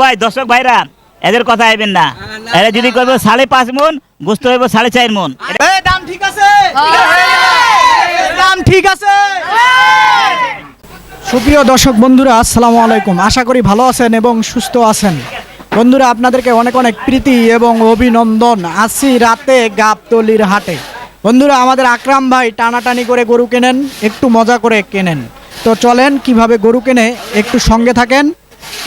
ভাই দর্শক ভাইরা এদের কথা আইবেন না। এরা যদি করব সাড়ে পাঁচ মন গোস্ত হইব সাড়ে চার মন। এই, দাম ঠিক আছে? দাম ঠিক আছে? সুপ্রিয় দর্শক বন্ধুরা আসসালামু আলাইকুম। আশা করি ভালো আছেন এবং সুস্থ আছেন। বন্ধুরা আপনাদেরকে অনেক অনেক প্রীতি এবং অভিনন্দন। আসি রাতে গাবতলির হাটে। বন্ধুরা আমাদের আকরাম ভাই টানাটানি করে গরু কেনেন একটু মজা করে কেনেন। তো চলেন কীভাবে গরু কেনে একটু সঙ্গে থাকেন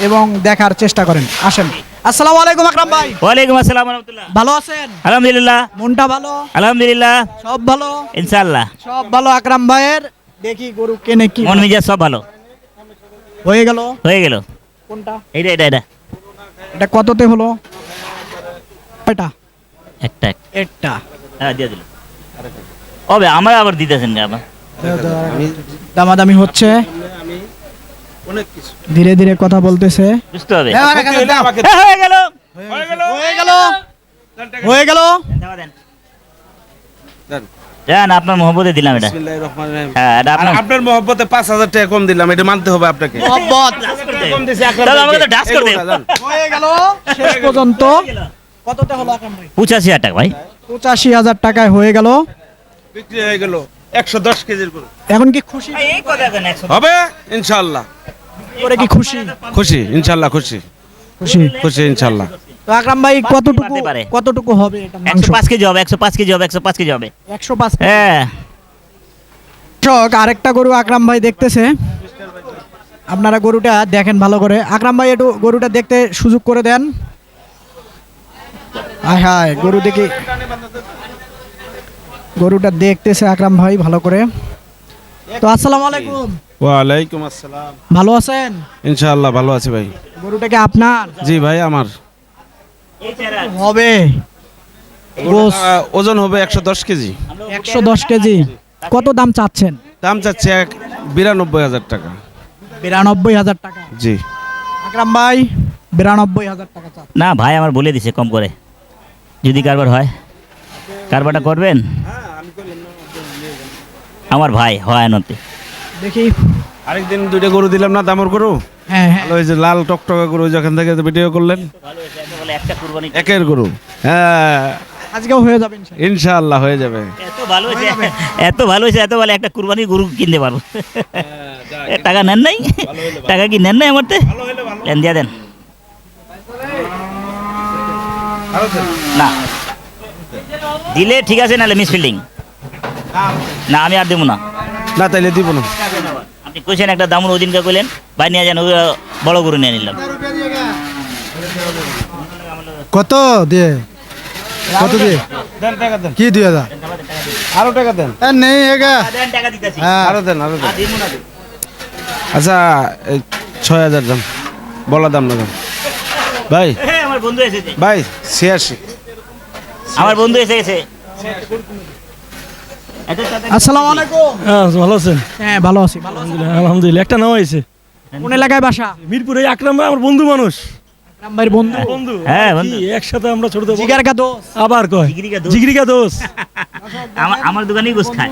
এবং দেখার চেষ্টা করেন। আসেন। আসসালামু আলাইকুম আকরাম ভাই। ওয়ালাইকুম আসসালাম রহমতুল্লাহ ভালো আছেন? আলহামদুলিল্লাহ। মনটা ভালো? আলহামদুলিল্লাহ। সব ভালো? ইনশাল্লাহ সব ভালো আকরাম ভাইয়ের? দেখি গরু কেনে কি। মন মিজাজ সব ভালো। হয়ে গেল? হয়ে গেল। কোনটা? এইটা এটা এটা এটা কততে হলো? এটা একটা একটা। হ্যাঁ দিয়ে দিল। হবে আমরা আবার দিতেছেন কে আবার। দামাদামি হচ্ছে ধীরে ধীরে কথা বলতেছে হ্যাঁ, হ্যাঁ, হয়ে গেল হয়ে গেল হয়ে গেল দেওয়া দেন। দেন আপনার মোহব্বতে দিলাম এটা বিসমিল্লাহির রহমানির রহিম। হ্যাঁ আপনার আপনার মহব্বতে পাঁচ হাজার টাকা কম দিলাম এটা মানতে হবে আপনাকে মোহাম্মদ কম দিছি আকরাম তাহলে আমাকে তো ভাইকে। ডাস এই করে গরুটা দেন। দেন। হয়ে গেল শেষ পর্যন্ত কততে হলো আকরাম ভাই পঁচাশি হাজার টাকা ভাই পঁচাশি হাজার টাকায় হয়ে গেল বিক্রি হয়ে গেল একশো দশ কেজির গরু। এখন কি খুশি? হবে? ইনশাল্লাহ করে কি খুশি? খুশি ইনশাল্লাহ খুশি। খুশি? খুশি ইনশাল্লাহ তো আকরাম ভাই কতটুকু কতটুকু হবে এটা একশো পাঁচ কেজি হবে একশো পাঁচ কেজি হবে একশো পাঁচ কেজি হবে। একশো পাঁচ হ্যাঁ। দর্শক আরেকটা গরু আকরাম ভাই দেখতেছে। আপনারা গরুটা দেখেন ভালো করে। আকরাম ভাই একটু গরুটা দেখতে সুযোগ করে দেন। হায় হায় গরু দেখি। গরুটা দেখতেছে আকরাম ভাই ভালো করে। তো আসসালামু আলাইকুম। ওয়ালাইকুম আসসালাম। ভালো আছেন? ইনশাআল্লাহ ভালো আছি ভাই। গরুটাকে আপনার? জি ভাই আমার। হবে। ওজন হবে একশো দশ কেজি। একশো দশ কেজি। কত দাম চাচ্ছেন? দাম চাচ্ছে এক বিরানব্বই হাজার টাকা। বিরানব্বই হাজার টাকা। জি। আকরাম ভাই বিরানব্বই হাজার টাকা চাচ্ছেন। না ভাই আমার বলে দিছে কম করে। যদি কারবার হয়। কারবারটা করবেন? আমার ভাই হয় নতে। দেখি। আরেকদিন দুইটা গরু দিলাম না দামর গরু? হ্যাঁ হ্যাঁ। ওই যে লাল টকটকা গরু যেখান থেকে ভিডিও করলেন। একটা কুরবানি। একের গরু হ্যাঁ। আজকেও হয়ে যাবে ইনশাআল্লাহ। ইনশাআল্লাহ হয়ে যাবে। এত ভালো হয়েছে এত ভালো হয়েছে এত ভালো একটা কুরবানি গরু কিনতে পারব। এ, টাকা নেন নাই? টাকা কি নেন নাই আমারতে দেন দিয়া দেন। না। দিলে ঠিক আছে নাহলে মিস ফিল্ডিং না আমি আর দেবো না। না তাইলে দিব না। আপনি কইছেন একটা দামুন ওই দিনকে কইলেন ভাই নিয়ে যান ওই বড় গরু নিয়ে নিলাম। কত দিয়ে? কত দিয়ে? দেন টাকা দেন। কি দুই হাজার? আরও টাকা দেন। এ নেই এগা দেন টাকা দিতেছি। হ্যাঁ। আরও দেন আরও দেন। আচ্ছা এই ছয় হাজার দাম। বলা দাম না দাম। ভাই এ, আমার বন্ধু এসেছে। ভাই ছিয়াশি। আমার বন্ধু এসে গেছে। আসসালামু আলাইকুম। হ্যাঁ ভালো আছেন? হ্যাঁ ভালো আছি আলহামদুলিল্লাহ আলহামদুলিল্লাহ একটা নাম হয়েছে। কোন এলাকায় বাসা? মিরপুরে এই আকরাম ভাই আমার বন্ধু মানুষ। আকরাম ভাইয়ের বন্ধু। বন্ধু। হ্যাঁ, বন্ধু। কি, একসাথে আমরা ছোট থেকে জিগার কা দোষ আবার কয়? জিগরিকা দোষ। আমার আমার দোকানেই গোস খায়।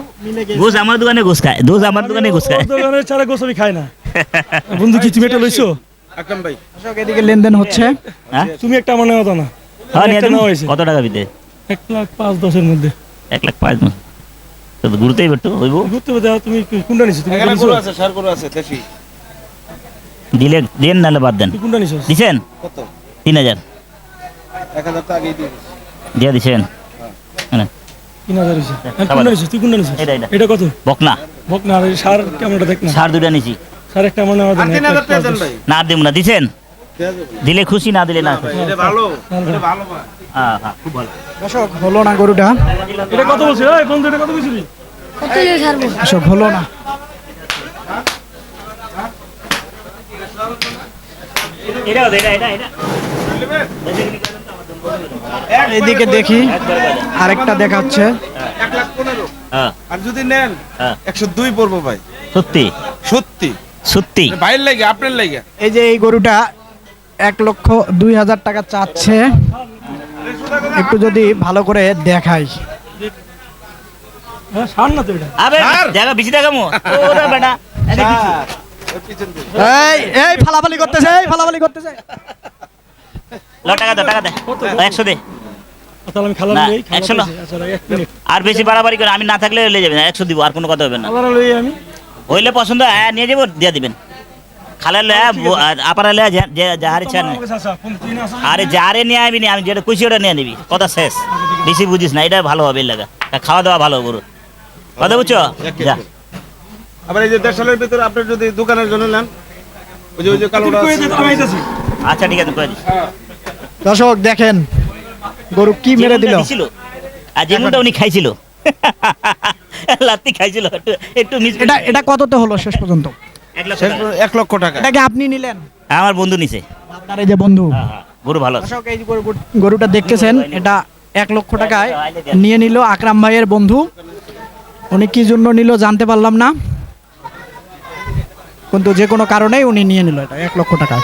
গোস আমার দোকানে গোস খায়। দোষ আমার দোকানে গোস খায়। ওর দোকানের ছাড়া গোস আমি খাই না। বন্ধু কি তুমি একটা লইছো? আকরাম ভাই। দর্শক, এদিকে লেনদেন হচ্ছে। হ্যাঁ? তুমি একটা মনে হতো না। হ্যাঁ। নেওয়া কত টাকা দিতে এক লাখ পাঁচ দশের মধ্যে। এক লাখ পাঁচ তো ঘুরতেই পারতো হইব ঘুরতে হবে তুমি কি- কোনটা নিছো তুমি এখানে গরু আছে সার গরু আছে দেশি। দিলে দেন নাহলে বাদ দেন। কোনটা নিছো। দিছেন? কত? তিন হাজার। এক তো আগেই দিয়ে দিয়ে দিছেন? হ্যাঁ। তিন হাজার হয়েছে। সাবান। কোনটা নিছো তুই কোনটা নিছো। এটা, এটা। এটা কত? বকনা। ভোগ না আর সার কেমনটা দেখ না। সার দুটা নিছি। সার একটা মনে হয় আর তিন হাজার টাকা দেন ভাই। না আর না। দিছেন? দিলে খুশি না দিলে না খুশি? এটা ভালো এটা ভালো ভাই। হ্যাঁ হ্যাঁ খুব ভালো। দর্শক হলো না গরুটা? এটা কত বন্ধু এটা দর্শক হলো না। কত? এটা এটা এটা। এদিকে দেখি আরেকটা দেখাচ্ছে। এক লাখ পনেরো। হ্যাঁ। আর যদি নেন হ্যাঁ। একশো দুই পড়ব ভাই। সত্যি? সত্যি। সত্যি? ভাইয়ের লাগে আপনার লাগে। এই যে এই গরুটা এক লক্ষ দুই হাজার টাকা চাচ্ছে। একটু যদি ভালো করে দেখাই। হ্যাঁ টাকা মো ওরা বেটা। এটা কিছু। এই এই ফালাফালি করতেছে এই ফালাফালি করতেছে। টাকা দে টাকা দে। একশো দে। আচ্ছা এক মিনিট। আর বেশি বাড়াবাড়ি করে আমি না থাকলে লে যাবেন একশো দিব আর কোনো কথা হবে না। খালা লই আমি? হইলে পছন্দ হ্যাঁ নিয়ে যাব দিয়ে দিবেন। খালে লে যাহারে আচ্ছা আছে? আরে যারে নিয়ে আইবি নি, আমি যেটা খুশি ওটা নিয়ে নিবি। কথা শেষ। বেশি বুঝিস না এটা ভালো হবে লাগা। খাওয়া দাওয়া ভালো গরু। কথা বুঝছ? যা। আবার এই যে দেড় সালের ভিতরে আপনি যদি দোকানের জন্য নেন ওই যে ওই যে কালোটা কই দিতে আমি আইতাছি। আচ্ছা ঠিক আছে দিস। দর্শক দেখেন গরু কি মেরে দিল? আর যেমনটা উনি খাইছিল। লাত্তি খাইছিল। একটু এটা এটা কততে হলো শেষ পর্যন্ত? এক লক্ষ টাকা। টাকা। এটাকে আপনি নিলেন? আমার বন্ধু নিছে। আপনার এই যে বন্ধু। হ্যাঁ, হ্যাঁ, গরু ভালো দর্শক এই গরুটা দেখতেছেন এটা এক লক্ষ টাকায় নিয়ে নিল আকরাম ভাইয়ের বন্ধু। উনি কি জন্য নিল জানতে পারলাম না। কিন্তু যে কোনো কারণেই উনি নিয়ে নিল এটা এক লক্ষ টাকায়।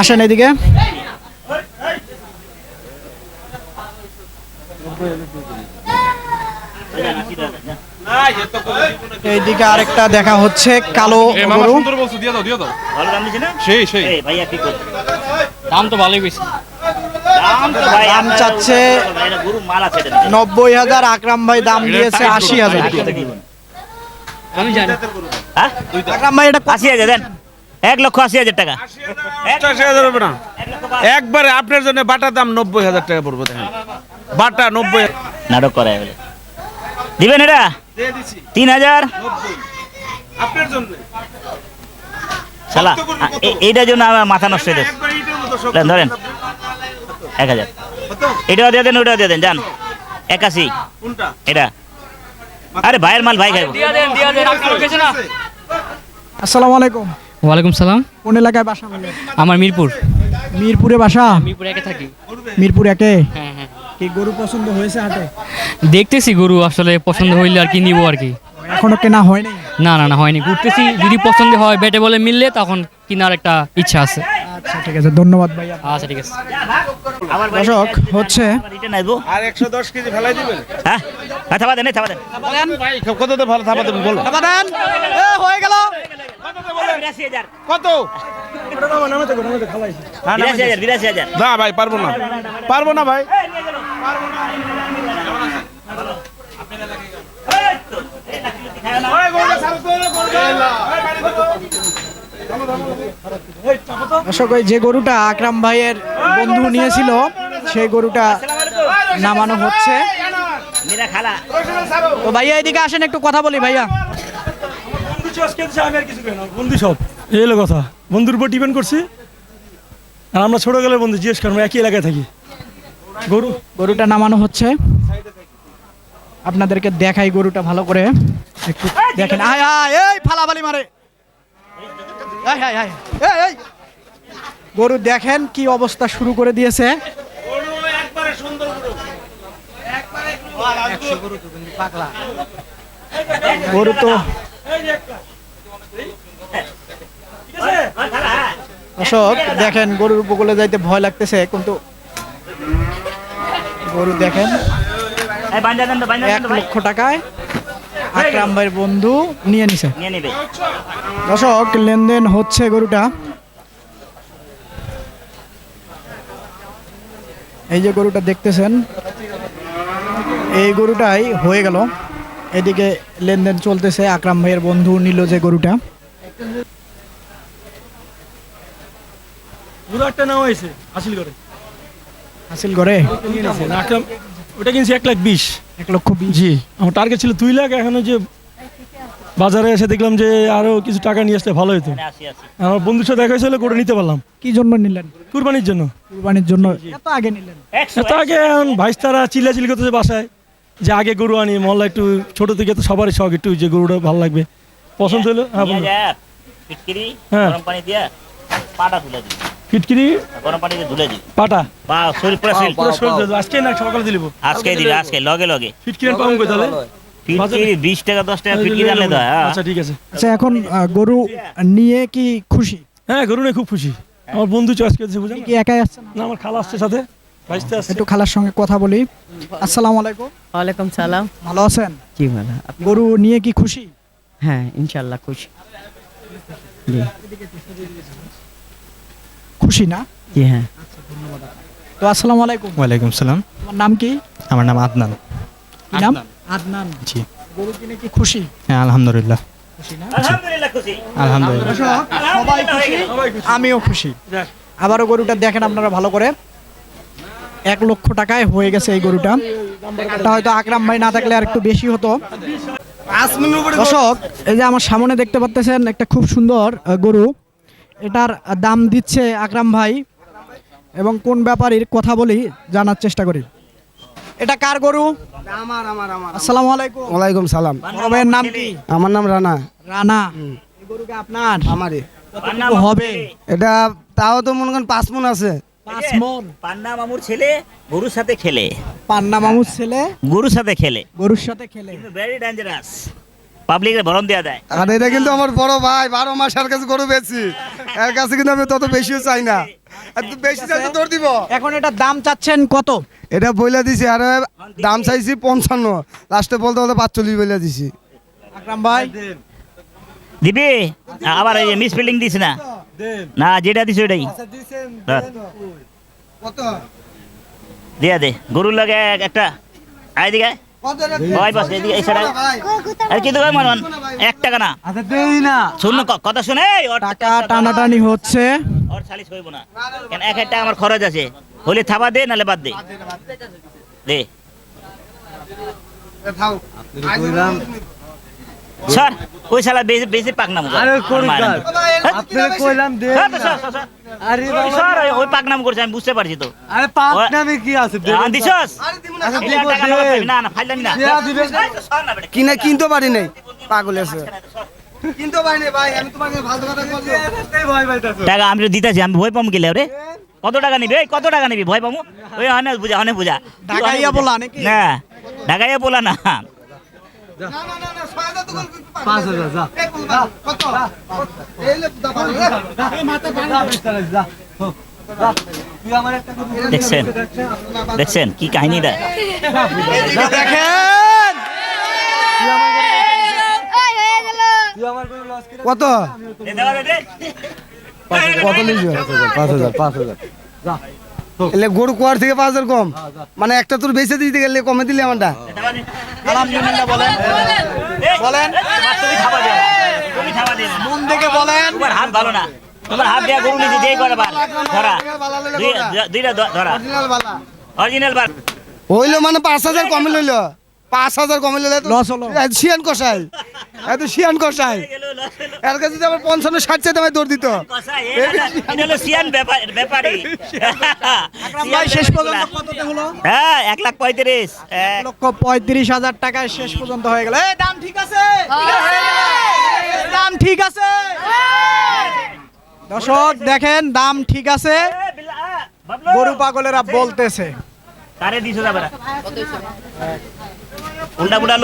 আসেন এদিকে। এইদিকে আরেকটা দেখা হচ্ছে কালো গরু। ভালো দাম দিছে না? সেই সেই। ভাইয়া কি করছে? দাম তো ভালোই বেশি। দাম চাচ্ছে। নব্বই হাজার আকরাম ভাই দাম দিয়েছে আশি হাজার। আমি জানি। হ্যাঁ? আকরাম ভাই এটা আশি হাজার দেন। এক লক্ষ আশি হাজার টাকা। আশি হাজার হবে না। এক লক্ষ পাঁচ। একবারে আপনার জন্য বাটার দাম নব্বই হাজার টাকা পড়বে দেখেন। বাটা নব্বই নাটক করে দিবেন এটা? তিন হাজার। আপনার জন্য। শালা এইটার জন্য আমার মাথা নষ্ট হয়ে যাচ্ছে। ধরেন। এক হাজার। এটাও দিয়ে দেন ওটাও দিয়ে দেন যান। একাশি। এটা। আরে ভাইয়ের মাল ভাই খাইব। না আসসালামু আলাইকুম। ওয়ালাইকুম সালাম। কোন এলাকায় বাসা আমার মিরপুর। মিরপুরে বাসা? মিরপুর একে থাকি। মিরপুর একে? হ্যাঁ হ্যাঁ। কি গরু পছন্দ হয়েছে হাটে দেখতেছি গরু আসলে পছন্দ হইলে আর কি নিব আর কি। এখনও কেনা হয়নি না না না হয়নি। ঘুরতেছি যদি পছন্দ হয় ব্যাটে বলে মিললে তখন কেনার একটা ইচ্ছা আছে। আচ্ছা ঠিক আছে ধন্যবাদ ভাইয়া। আচ্ছা ঠিক আছে। দর্শক হচ্ছে রিটার্ন আসব আর একশো দশ কেজি ফেলাই দিবেন? হ্যাঁ? হ্যাঁ থাবা দেন থাবা দেন। ভাই কততে ভালো থাপা দেবেন বলো। আবাদান এ হয়ে গেল। বিরাশি কত? নামে তো নামে তো খালাইছি বিরাশি হাজার বিরাশি হাজার। না ভাই পারব না। পারব না ভাই। দর্শক যে গরুটা আকরাম ভাইয়ের বন্ধু নিয়েছিল, সেই গরুটা নামানো হচ্ছে। তো ভাইয়া, এদিকে আসেন, একটু কথা বলি ভাইয়া। বন্ধু সব এই হলো কথা। বন্ধুর উপর ডিপেন্ড করছি। আর আমরা ছোট গেলে বন্ধু, জিজ্ঞেস করব, একই এলাকায় থাকি। গরু গরুটা নামানো হচ্ছে। আপনাদেরকে দেখাই গরুটা ভালো করে। একটু দেখেন। আয় আয় এই ফালাফালি মারে। গরু দেখেন কি অবস্থা শুরু করে দিয়েছে। গরু তো দর্শক দেখেন গরুর বগলে যাইতে ভয় লাগতেছে কিন্তু গরু দেখেন। এক লক্ষ টাকায় আকরাম ভাইয়ের বন্ধু নিয়ে নিছে। দর্শক লেনদেন হচ্ছে গরুটা। এই যে গরুটা দেখতেছেন এই গরুটাই হয়ে গেল। এদিকে লেনদেন চলতেছে আকরাম ভাইয়ের বন্ধু নিল যে গরুটা। পুরো একটা নেওয়া হয়েছে হাসিল করে। হাসিল করে? রাখলাম ওটা কিনছি এক লাখ বিশ। এক লক্ষ বিশ। জি আমার টার্গেট ছিল দুই লাখ এখন যে বাজারে এসে দেখলাম যে আরও কিছু টাকা নিয়ে আসলে ভালো হতো আসি আসি। আমার বন্ধুর সাথে দেখা হয়েছিল করে নিতে পারলাম। কি জন্য নিলেন? কুরবানির জন্য। কুরবানির জন্য এত আগে নিলেন? এত আগে এখন ভাইস্তারা চিল্লাচিল্লি করতেছে বাসায়। যে আগে গরু আনি মহল্লা একটু ছোট থেকে তো সবারই শখ একটু যে গরুটা ভালো লাগবে। পছন্দ হলো? হ্যাঁ বলুন। হ্যাঁ। গরম পানি দিয়া পাটা তুলে দিবি ফিটকিরি গরম পানি দিয়ে ধুলে দিবি পাটা? বা শরীর পুরো শরীর পুরো শরীর আজকে না সকালে দিলিব? আজকে দিবি আজকে লগে লগে। ফিটকিরি পাবো কই তাহলে? ফিটকিরি বিশ টাকা দশ টাকা ফিটকিরি আনলে তো হ্যাঁ। আচ্ছা ঠিক আছে। আচ্ছা এখন গরু নিয়ে কি খুশি? হ্যাঁ গরু নিয়ে খুব খুশি। আমার বন্ধু চয়েস করেছে বুঝলেন? কি একাই আসছেন না আমার খালা আসছে সাথে। ভাইস্তে আসছে। একটু খালার সঙ্গে কথা বলি। আসসালামু আলাইকুম। ওয়ালাইকুম সালাম। ভালো আছেন? জি ভালো। গরু নিয়ে কি খুশি? হ্যাঁ ইনশাল্লাহ খুশি। খুশি না? জি হ্যাঁ। তো আসসালামু আলাইকুম। ওয়ালাইকুম সালাম। তোমার নাম কি? আমার নাম আদনান। কি নাম? আদনান। জি। গরু কিনে কি খুশি? হ্যাঁ আলহামদুলিল্লাহ। খুশি না? আলহামদুলিল্লাহ খুশি। আলহামদুলিল্লাহ। সবাই খুশি? আমিও খুশি। আবারও গরুটা দেখেন আপনারা ভালো করে। এক লক্ষ টাকায় হয়ে গেছে এই গরুটা। এটা হয়তো আকরাম ভাই না থাকলে আর একটু বেশি হতো। দর্শক এই যে আমার সামনে দেখতে পাচ্ছেন একটা খুব সুন্দর গরু। এটার দাম দিচ্ছে আকরাম ভাই এবং কোন ব্যাপারীর কথা বলি জানার চেষ্টা করি। এটা কার গরু? আমার আমার আমার আসসালামু আলাইকুম। ওয়ালাইকুম সালাম। ভাইয়ের নাম কি? আমার নাম রানা। রানা। গরুকে আপনার? আমারই। হবে? এটা তাও তো মনে করেন পাঁচ মন আছে। পাঁচ মন? পান্না মামুর ছেলে গরুর সাথে খেলে। পান্না মামুর ছেলে? গরুর সাথে খেলে। গরুর সাথে খেলে। ভেরি ডেঞ্জারাস পাবলিকের ভরণ দেওয়া দেয় আর এটা কিন্তু আমার বড় ভাই বারো মাস আর কাছে গরু বেশি এর কাছে কিন্তু আমি তত বেশিও চাই না। তুই বেশি চাইতে তোর দিব। এখন এটা দাম চাচ্ছেন কত? এটা বইলা দিছি আর দাম চাইছি পঞ্চান্ন। লাস্টে বলতে বলতে পাঁচচল্লিশ বইলা দিছি। আকরাম ভাই। দিবি? আবার এই মিস ফিল্ডিং দিস না। না যেটা দিস ওইটাই ধর, কত? দিয়া দে। গরুর লাগে একটা। আয় দিকে। পাস এদিকে এই সাইডে আর ভাই মন এক টাকা না। আচ্ছা দেই না। শুন না, কথা শুনে ওর- টাকা টানাটানি হচ্ছে। ওর হইব না। কেন এক একটা আমার খরচ আছে। হলে থাবা দে নালে বাদ দে। দে। সর ওই শালা বেশি বেশি। আরে কাজ। নামে। হ্যাঁ? আপনারে কইলাম দে। আরে সর, ওই- ওই পাকনাম করছে আমি বুঝতে পারছি তো। আরে পাঁচ নামে কি আছে? দিছস আচ্ছা, বেটা। কিনে কিনতে পারি নাই। পাগল আছে। টাকা আমি দিতেছি আমি ভয় গেলে রে কত টাকা নিবি? এই কত টাকা নিবি? ভয় পাবো? ওই অনেক বুঝা অনেক বুঝা। ঢাকাইয়া বলা নাকি? না ঢাকাইয়া বলা না। কত? দেখছেন দেখছেন কি কাহিনীটা দেখেন কত কত লিখবে পাঁচ হাজার পাঁচ হাজার এলে গরু কোয়ার থেকে পাঁচ হাজার কম মানে একটা তোর বেঁচে দিতে গেলে কমে দিলে আমারটা বলেন বলেন মন থেকে বলেন হাত ভালো না তোমার হাত দেয়া গরু নিজে যেই করে বার ধরা। দুইটা ধরা। অরিজিনাল বার হইল মানে পাঁচ হাজার কমে লইল। পাঁচ হাজার কমে লইলে। Loss হলো। শিয়ান কষাই এত শিয়ান কষাই এর কাছে যদি আমার পঞ্চান্ন ষাট চাইতে আমি দৌড় দিত। সিয়ান ব্যাপার- ব্যাপারী। আকরাম ভাই শেষ পর্যন্ত কততে হলো? হ্যাঁ এক লাখ পঁয়ত্রিশ। এক লক্ষ পঁয়ত্রিশ হাজার টাকায় শেষ পর্যন্ত হয়ে গেল। এই দাম ঠিক আছে? দাম ঠিক আছে? দর্শক দেখেন দাম ঠিক আছে। গরু পাগলেরা বলতেছে।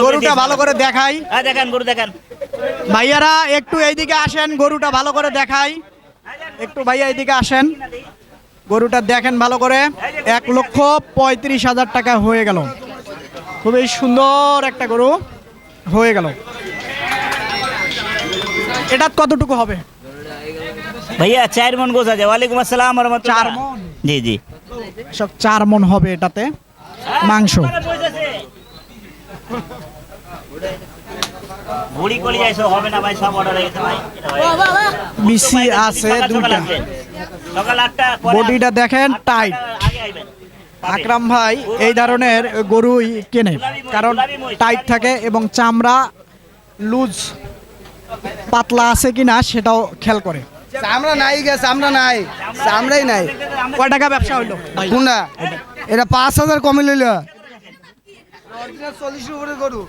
গরুটা ভালো করে দেখাই। হ্যাঁ দেখেন গরু দেখেন। ভাইয়ারা একটু এইদিকে আসেন গরুটা ভালো করে দেখাই। একটু ভাইয়া এইদিকে আসেন। গরুটা দেখেন ভালো করে। এক লক্ষ পঁয়ত্রিশ হাজার টাকা হয়ে গেল। খুবই সুন্দর একটা গরু হয়ে গেল। এটা কতটুকু হবে? ভাইয়া চার মন গোছ আছে ওয়ালাইকুম আসসালাম চার মণ? জি জি। সব চার মন হবে এটাতে? মাংস? বুড়ি কলি যাইছো হবে না ভাই সব অর্ডার গেছে ভাই। এটা ভাই। বিসি আছে দুইটা। বডিটা দেখেন টাইট আকরাম ভাই এই ধরনের গরুই কেনে। কারণ টাইট থাকে এবং চামড়া লুজ পাতলা আছে কিনা সেটাও খেয়াল করে। চামড়া নাই গে চামড়া নাই। চামড়াই নাই। কয় টাকা ব্যবসা হইল? কোনটা এটা পাঁচ হাজার কমে লইল। চল্লিশ উপরে গরু।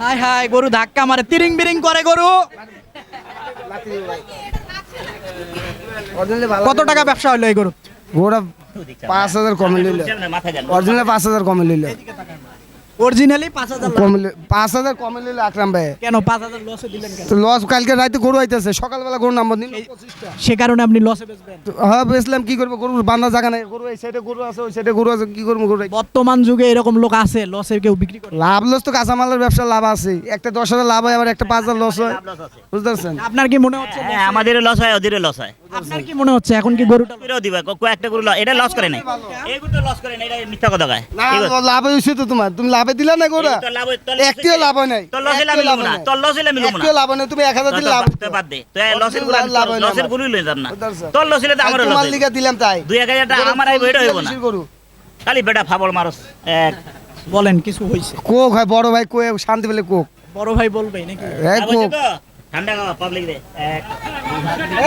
হাই হাই গরু ধাক্কা মারে। তিরিং বিরিং করে গরু। কত টাকা ব্যবসা হইল এই গরু? গরুটা পাঁচ হাজার কমে লইল। অরিজিনাল পাঁচ হাজার কমে লইল। অরিজিনালি পাঁচ হাজার কমলে পাঁচ হাজার কমে নিলে আকরাম ভাই। কেন পাঁচ হাজার লসে দিলেন তো লস কালকে রাতে গরু আইতেছে সকালবেলা গরু নাম্বার দিন সে কারণে আপনি লসে বেচবেন। হ্যাঁ বেসলাম কি করব? গরুর বান্ধা জায়গা নাই। গরু এই সাইডে গরু আছে ওই সাইডে গরু আছে কি করব গরু? বর্তমান যুগে এরকম লোক আছে লসে কেউ বিক্রি করে লাভ লস তো কাঁচামালের ব্যবসা লাভ আছে। একটা দশ হাজার লাভ হয় আবার একটা পাঁচ হাজার লস হয়। বুঝতে পারছেন আপনার কি মনে হচ্ছে? হ্যাঁ আমাদেরও লস হয় ওদের লস হয়। আপনার কি মনে হচ্ছে? এখন কি গরুটা দিবে কয়েকটা গরু এটা লস করে নাই। এইগুলো তো লস করে নাই এটা মিথ্যা কথা কয়। না লাভ হয়েছে তো তোমার। তুমি লাভে দিলা না গরু? লাভ হয়- একটিও লাভ হয় নাই। তোর লস লাভ না একটিও লাভ হয় তুমি এক হাজার দিলে লাভ তো বাদ দে। তো লসেরগুলো লাভ হয় লসের আমার। লই যান না। তোর লস তো আমারও লস। তোমার লিগা দিলাম তাই। দুই এক হাজার টাকা আমার আইব এটা হইব না। খালি বেটা ফাবড় মারস। এক। বলেন কিছু হয়েছে কোক হয় বড় ভাই কোক শান্তি পেলে কোক। বড় ভাই বলবে নাকি? এই কোক। ঠান্ডা পাবলিক রে।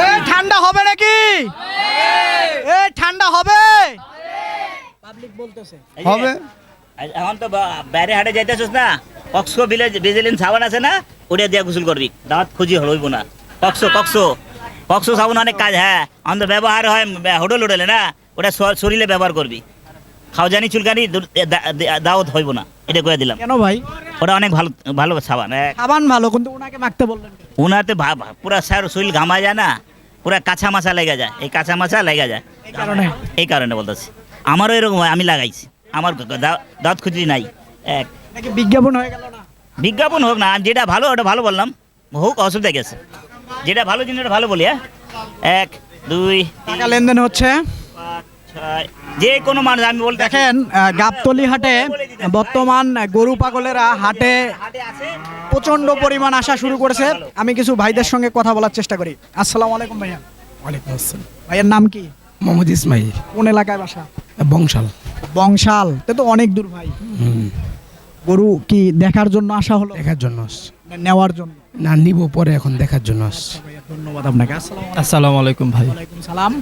এই ঠান্ডা হবে নাকি? এই ঠান্ডা হবে? পাবলিক বলতেছে। হবে? আজ এখন তো বাইরে হাটে যাইতেছিস না কক্সো ভিলেজ ভিজিলেন্স সাবান আছে না ওটা দিয়ে গোসল করবি। দাঁত খুঁজি হইব না। কক্সো কক্সো কক্সো সাবান অনেক কাজ হ্যাঁ। অন্ত ব্যবহার হয় হোটেল হোটেলে না ওটা শরীরে ব্যবহার করবি। খাওজানি চুলকানি দাওয়াত হইব না এটা করে দিলাম। কেন ভাই? ওটা অনেক ভালো ভালো সাবান সাবান ভালো কিন্তু ওনাকে মাখতে বললেন ভা- পুরা শরীর ঘামা যায় না পুরা কাঁচা মাছা লেগে যায় এই কাঁচা মাছা লেগে যায়। এই কারণে? এই কারণে বলতেছি। আমারও এরকম হয়, আমি লাগাইছি। আমার দাঁত খুঁজলি নাই। এক। বিজ্ঞাপন হয়ে গেল না? বিজ্ঞাপন হোক না যেটা ভালো ওটা ভালো বললাম। হোক অসুবিধা গেছে। যেটা ভালো জিনিস ওটা ভালো বলি হ্যাঁ? এক দুই টাকা লেনদেন হচ্ছে? যে কোনো মানুষ আমি বলতে দেখেন গাবতলি হাটে বর্তমান গরু পাগলেরা হাটে হাটে প্রচণ্ড পরিমাণ আসা শুরু করেছে। আমি কিছু ভাইদের সঙ্গে কথা বলার চেষ্টা করি। আসসালামু আলাইকুম ভাইয়া। ওয়ালাইকুম আসসালাম। ভাইয়ের নাম কি? মোহাম্মদ ইসমাইল। কোন এলাকায় বাসা? বংশাল। বংশাল তে তো অনেক দূর ভাই। গরু কি দেখার জন্য আসা হলো? দেখার জন্য না নেওয়ার জন্য? না নিব পরে এখন দেখার জন্য আসছি। ধন্যবাদ আপনাকে। আসসালামু আসসালামু আলাইকুম ভাই। সালাম।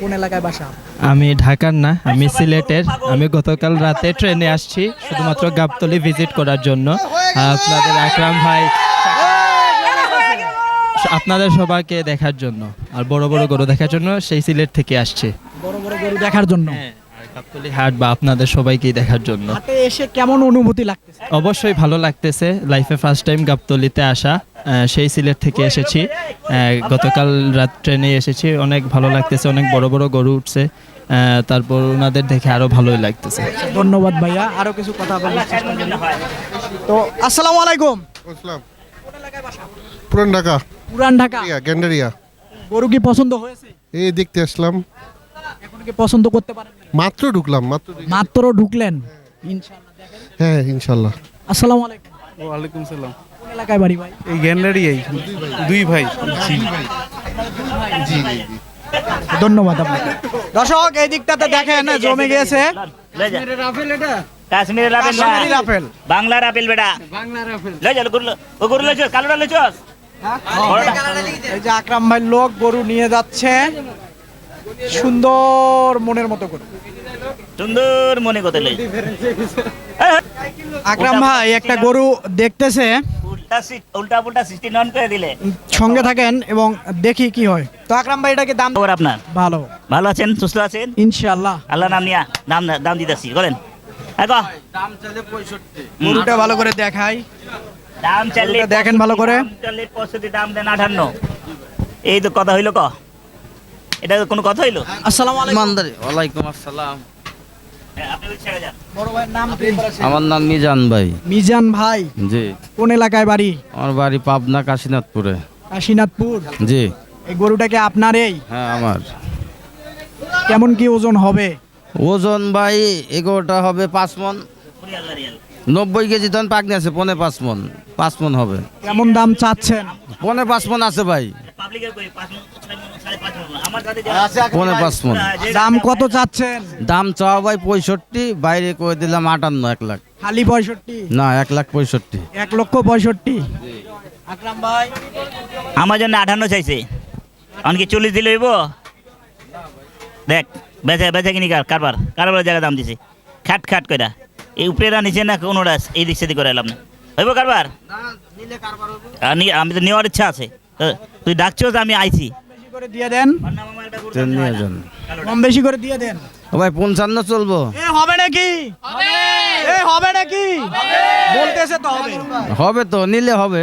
কোন এলাকায় বাসা? আমি ঢাকার না আমি সিলেটের। আমি গতকাল রাতে ট্রেনে আসছি শুধুমাত্র গাবতলি ভিজিট করার জন্য। আপনাদের আকরাম ভাই। আপনাদের সবাইকে দেখার জন্য আর বড় বড় গরু দেখার জন্য সেই সিলেট থেকে আসছে। বড় বড় গরু দেখার জন্য? হাট বা আপনাদের সবাইকেই দেখার জন্য। হাটে এসে কেমন অনুভূতি লাগতেছে? অবশ্যই ভালো লাগতেছে। লাইফে ফার্স্ট টাইম গাবতলিতে আসা সেই সিলেট থেকে এসেছি। গতকাল রাত ট্রেনে এসেছি। অনেক ভালো লাগতেছে অনেক বড় বড় গরু উঠছে। তারপর ওনাদের দেখে আরও ভালোই লাগতেছে। ধন্যবাদ ভাইয়া। আরও কিছু কথা বলার চেষ্টা তো আসসালামু আলাইকুম। আসসালাম। পুরান ঢাকা। পুরান ঢাকা। গ্যান্ডারিয়া গরু কি পছন্দ হয়েছে? এই দেখতে আসলাম। পছন্দ করতে পারেন? মাত্র ঢুকলাম মাত্র ঢুক- মাত্র ঢুকলেন। ইনশাআল্লাহ দেখেন। হ্যাঁ ইনশাল্লাহ আসসালামু আলাইকুম। ওয়ালাইকুম সালাম। কোন এলাকায় বাড়ি ভাই? এই গ্যান্ডারিয়াই দুই ভাই। ধন্যবাদ আপনাকে। দর্শক এই দিকটাতে দেখেন জমে যা। কাশ্মীরের আপেল না কাশ্মীরি আপেল। বাংলার আপেল বেটা। যা গরু ও গরু লইছস কালোটা লইছস। এই যে আকরাম ভাই লোক গরু নিয়ে যাচ্ছে। সুন্দর মনের মতো করে। সুন্দর মনে করতে লই। আকরাম ভাই একটা গরু দেখতেছে। উল্টা সিট উল্টা পুল্টা সিস্টেম অন করে দিলে। সঙ্গে থাকেন এবং দেখি কি হয়। তো আকরাম ভাই এটাকে দাম খবর আপনার? ভালো। ভালো আছেন? সুস্থ আছেন? ইনশাআল্লাহ। আল্লাহ নাম নিয়া দাম দাম দিতেছি বলেন। গরুটা ভালো করে দেখাই। দাম চাইলে দেখেন ভালো করে। দাম পঁয়ষট্টি দাম দেন আঠান্ন। এই তো কথা হইল ক? এটা কোনো কথা হইল? আসসালামু আলাইকুম। ইমানদারি ওয়ালাইকুম আসসালাম। আপনি ওই ছেড়ে বড় ভাইয়ের নাম কি আমার নাম মিজান ভাই। মিজান ভাই? জি। কোন এলাকায় বাড়ি? আমার বাড়ি পাবনা কাশীনাথপুরে। কাশীনাথপুর? জি। এই গরুটাকে আপনার এই? হ্যাঁ আমার। কেমন কি ওজন হবে? ওজন ভাই এগোটা হবে পাঁচ মন। নব্বই কেজি তখন পাকনি আছে পনে পাঁচ মন পাঁচ মন হবে। কেমন দাম চাচ্ছেন? পনে পাঁচ মন আছে ভাই। পনে পাঁচ মন। দাম কত চাচ্ছেন? দাম চাওয়া ভাই পঁয়ষট্টি বাইরে করে দিলাম আটান্ন এক লাখ। খালি পঁয়ষট্টি? না এক লাখ পঁয়ষট্টি। এক লক্ষ পঁয়ষট্টি? আকরাম ভাই আমার জন্য আঠান্ন চাইছে। অনকি চল্লিশ দিলে হইব? দেখ বেচা বেচা কিনি কার কারবার। কারবার জায়গা দাম দিছে। খাট খাট কইরা। এই উপরেরা নিচে না কোনোটা এই দিক সেদিক করে এলাম না। হইব কারবার? আমি তো নেওয়ার ইচ্ছা আছে। তুই ডাকছোস আমি আইছি। করে দিয়ে দেন। কম বেশি করে দিয়ে দেন। ও ভাই পঞ্চান্ন চলবো। এ হবে নাকি? এ হবে নাকি? বলতেছে তো হবে। হবে তো নিলে হবে।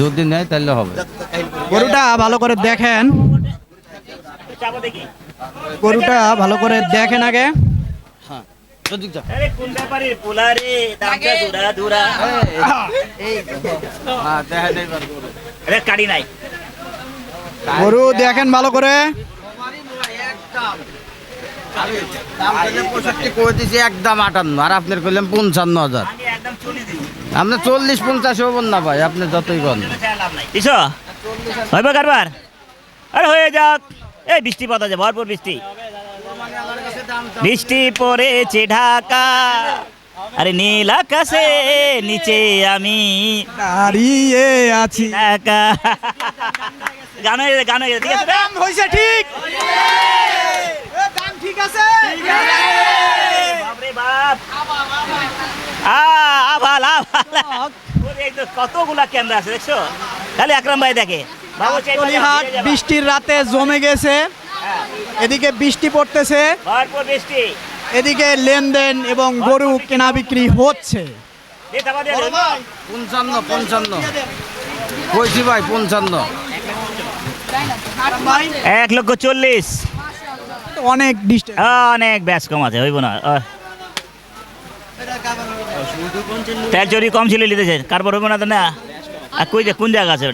যদি নেয় তাহলে হবে। গরুটা ভালো করে দেখেন। গরুটা ভালো করে দেখেন আগে। গরু দেখেন ভালো করে। একদম আটান্ন। আর আপনার করলেন পঞ্চান্ন হাজার। আমি একদম চলে দিই আপনার চল্লিশ পঞ্চাশ হবেন না ভাই আপনি যতই হইবে কারবার? আরে হয়ে যাক। এই বৃষ্টি পড়া আছে ভরপুর বৃষ্টি। বৃষ্টি পড়েছে ঢাকা। আরে নীল আকাশে নিচে আমি দাঁড়িয়ে আছি। ঢাকা গান হয়ে গান হয়ে ঠিক আছে? হয়েছে ঠিক। ঠিক আছে। বাপরে বাপ। আ আভাল আভাল ওরে, এই তো কতগুলা ক্যামেরা আছে দেখছ? খালি আকরাম ভাই দেখে। বৃষ্টির রাতে জমে গেছে। এদিকে বৃষ্টি পড়তেছে। ভরপুর বৃষ্টি। এদিকে লেনদেন এবং গরু কেনা বিক্রি হচ্ছে। পঞ্চান্ন পঞ্চান্ন। কইছি ভাই পঞ্চান্ন। এক লক্ষ চল্লিশ। অনেক ডিস্টেন্স অনেক ব্যাস কম আছে হইব না। তেল চুরি কম ছিল লিতেছে কারবার হইব না তো না? আর কই যে কোন জায়গা আছে?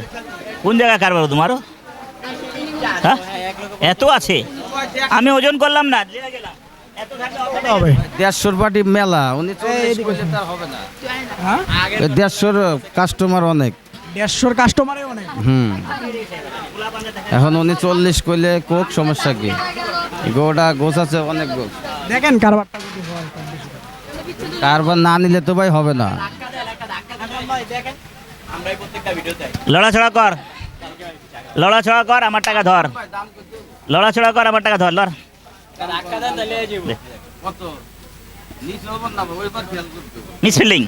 কোন জায়গায় কারবার তোমারও হ্যাঁ? এত আছে? আমি ওজন করলাম না লিয়ে গেলাম। এত থাকলে হবে দেড়শোর পার্টি মেলা উনি হবে না। হ্যাঁ? দেড়শোর কাস্টমার অনেক। দেড়শোর কাস্টমারে অনেক। হুম। এখন উনি চল্লিশ কইলে কোক সমস্যা কি? গোটা গোছ আছে অনেক গোছ। দেখেন কারবারটা কারবার না নিলে তো ভাই হবে না। লড়াছড়া কর। লড়াছড়া কর আমার টাকা ধর। লড়াছড়া কর আমার টাকা ধর লড় মিস ফিল্ডিং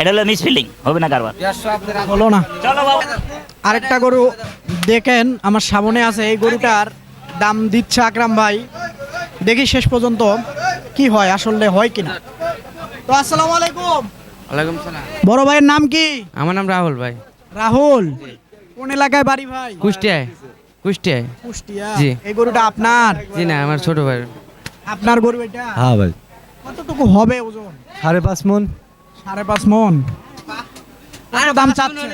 এটা হলো মিস ফিল্ডিং হবে না কারবার? হলো না। চলো বাবু। আরেকটা গরু দেখেন আমার সামনে আছে এই গরুটার দাম দিচ্ছে আকরাম ভাই। দেখি শেষ পর্যন্ত কি হয় আসলে হয় কিনা। তো আসসালামু আলাইকুম। ওয়ালাইকুম সালাম। বড় ভাইয়ের নাম কি? আমার নাম রাহুল ভাই। রাহুল। কোন এলাকায় বাড়ি ভাই? কুষ্টিয়ায়। কুষ্টিয়ায়। কুষ্টিয়া? জি। এই গরুটা আপনার? জি না আমার ছোট ভাই। আপনার গরু এটা? হ্যাঁ ভাই। কতটুকু হবে ওজন? সাড়ে পাঁচ মন। সাড়ে পাঁচ মন। কত দাম চাচ্ছে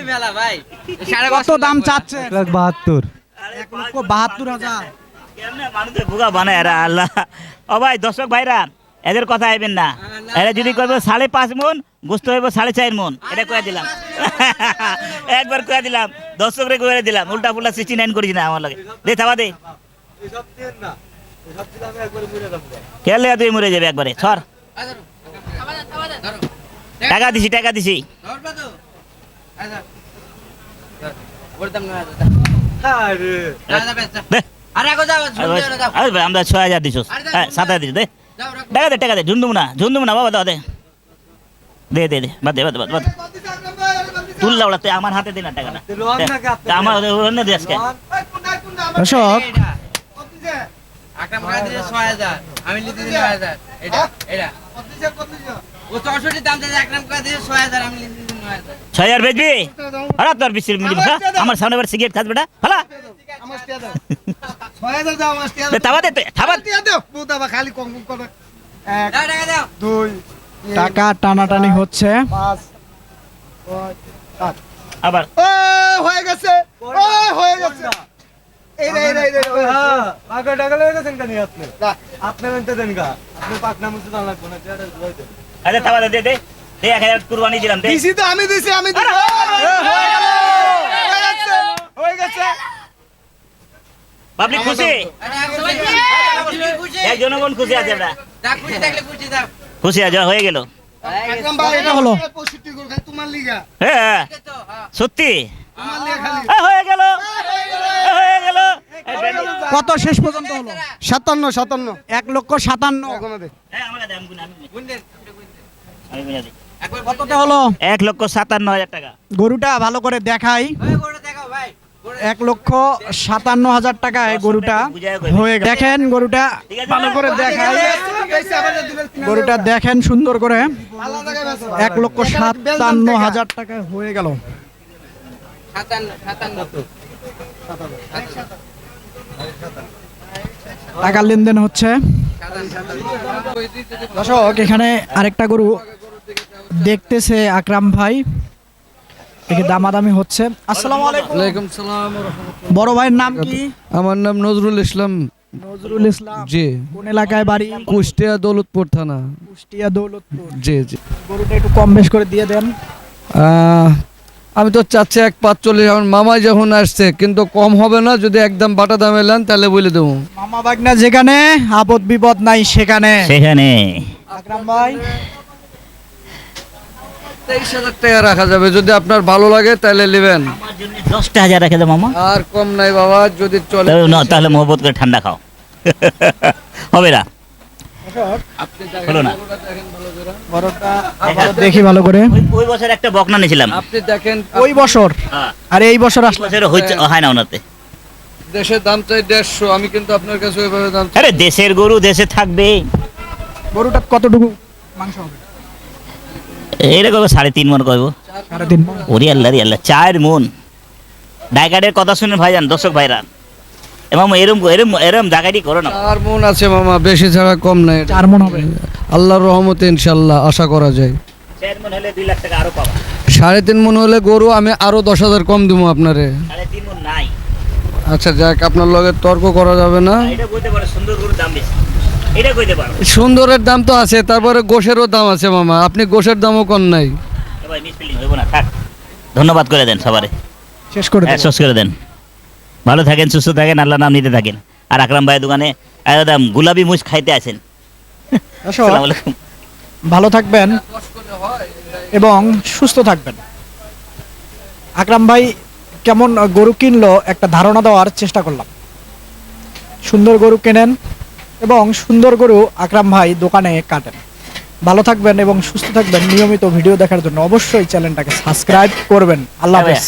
কত দাম চাচ্ছে এক লাখ বাহাত্তর। এক লক্ষ বাহাত্তর হাজার। কেমনে মানুষের বোকা বানায় আল্লাহ? ও ভাই দর্শক ভাইরা এদের কথা আইবেন না। এরা যদি করব সাড়ে পাঁচ মন গোস্ত হইব সাড়ে চার মন। এটা কয়ে দিলাম। একবার কয়ে দিলাম। দর্শকরে কয়ে দিলাম উল্টা পুল্টা সিক্সটি নাইন করেছি না আমার লাগে। দে থাবা দে। এসব দিন না এসব দিলে আমি একবারে মরে যাব খেলে তুই মরে যাবে একবারে? সর। টাকা দিছি টাকা দিছি। আরে। দে। আরে ভাই, আমরা ছয় হাজার দিছো হ্যাঁ সাত হাজার দিছো দে। টাকা দে টাকা দে ঝুন্দুম না ঝুন্দুম না বাবা দাও দে। দে দে দে বাদ দে বাদ দে, বাদ দে, বাদ দে। তুললা ওলা তুই আমার হাতে দে না টাকাটা দে? আমার অন্য দেশ কে দর্শক আমি লিখে দিই নয় হাজার এটা এটা। ও চৌষট্টি দাম দিয়েছে এক নাম করে দিয়েছে ছয় হাজার আমি ছয় বেচবি? তোর বিশ আমার সামনে এবার সিগারেট খাস বেটা। টাকা দুই টাকা টানাটানি হচ্ছে। আবার। ও হয়ে গেছে। ও হয়ে গেছে। এই রে রে রে হ্যাঁ টাকা কেন আপনি? আপনি মেনতে দেন গা। আপনি পাকনা মুছে না দেন। থাবা দে দে দে। দে এক হাজার কুরবানি দিলাম দে। দিছি তো আমি দিছি আমি দিছি। হয়ে গেছে হয়ে গেছে। পাবলিক খুশি? এক জনগণ খুশি আছে আমরা। খুশি আছে হয়ে গেল। একদম ভাই এটা হলো। 65 করে খালি তোমার লিগা। হ্যাঁ সত্যি? হয়ে গেল। হয়ে কত শেষ পর্যন্ত হলো? সাতান্ন সাতান্ন। এক লক্ষ সাতান্ন। হলো? এক লক্ষ সাতান্ন হাজার টাকা। গরুটা ভালো করে দেখাই। এক লক্ষ সাতান্ন হাজার টাকায় গরুটা হয়ে দেখেন গরুটা ভালো করে দেখাই। গরুটা দেখেন সুন্দর করে। এক লক্ষ সাতান্ন হাজার টাকায় হয়ে গেল। টাকার লেনদেন হচ্ছে। দর্শক এখানে আরেকটা গরু দেখতেছে আকরাম ভাই। দেখে দামাদামি হচ্ছে। আসসালামু আলাইকুম। সালাম বড় ভাইয়ের নাম কি? আমার নাম নজরুল ইসলাম। নজরুল ইসলাম। জি। কোন এলাকায় বাড়ি? কুষ্টিয়া দৌলতপুর থানা। কুষ্টিয়া দৌলতপুর। জি জি। গরুটা একটু কম বেশ করে দিয়ে দেন। আহ, আমি তো চাচ্ছি এক পাঁচচল্লিশ আমার মামাই যখন আসছে কিন্তু কম হবে না। যদি একদম বাটা দামে নেন তাহলে বলে দেবো। মামা বাগনা যেখানে আপদ বিপদ নাই সেখানে। সেখানে। আকরাম ভাই। তেইশ হাজার টাকা রাখা যাবে। যদি আপনার ভালো লাগে তাহলে নেবেন। দশটা হাজার রেখে দাও মামা। আর কম নাই বাবা যদি চলে না, তাহলে মহব্বত করে ঠান্ডা খাও। হবে না? হলো না। বড়টা আবারও দেখি ভালো করে। ওই- ওই বছর একটা বকনা নিয়েছিলাম। আপনি দেখেন ওই বছর। হ্যাঁ। আর এই বছর ওই আসলে বছর হচ্ছে হয় না ওনাতে। দেশের দাম চাই দেড়শো আমি কিন্তু আপনার কাছে ওইভাবে দাম চাই আরে দেশের গরু দেশে থাকবে। গরুটা কতটুকু মাংস হবে? এইরকম সাড়ে তিন মন মণ। ওরি আল্লাহ রে আল্লাহ চার মন। কথা শুনে ভাইজান দর্শক ভাইরা এরম এরম এরম জায়গাটি করো না। চার মন আছে মামা বেশি ছাড়া কম নাই। চার মন হবে। আল্লাহর রহমতে ইনশাল্লাহ আশা করা যায়। চার মন হলে দুই লাখ টাকা আরও পাবা। সাড়ে তিন মন হলে গরু আমি আরও দশ হাজার কম দিব আপনারে। সাড়ে তিন মন নাই। আচ্ছা যাক আপনার লগে তর্ক করা যাবে না। এটা কইতে পারো সুন্দর গরুর দাম বেশি। এটা কইতে পারো সুন্দরের দাম তো আছে তারপরে গোশেরও দাম আছে মামা। আপনি গোশের দামও কম নাই। এবার মিসফিলিং হইব না থাক। ধন্যবাদ করে দেন সবারে। শেষ করে হ্যাঁ দেব। শেষ করে দেন। ভালো থাকেন সুস্থ থাকেন আল্লাহ নাম নিতে থাকেন। আর আকরাম ভাই দোকানে একদম গুলাবি মুছ খাইতে আছেন। আসসালামু আলাইকুম। ভালো থাকবেন এবং সুস্থ থাকবেন। আকরাম ভাই কেমন গরু কিনলো একটা ধারণা দেওয়ার চেষ্টা করলাম। সুন্দর গরু কেনেন এবং সুন্দর করেও আকরাম ভাই দোকানে কাটেন। ভালো থাকবেন এবং সুস্থ থাকবেন। নিয়মিত ভিডিও দেখার জন্য অবশ্যই চ্যানেলটাকে সাবস্ক্রাইব করবেন। আল্লাহ হাফেজ।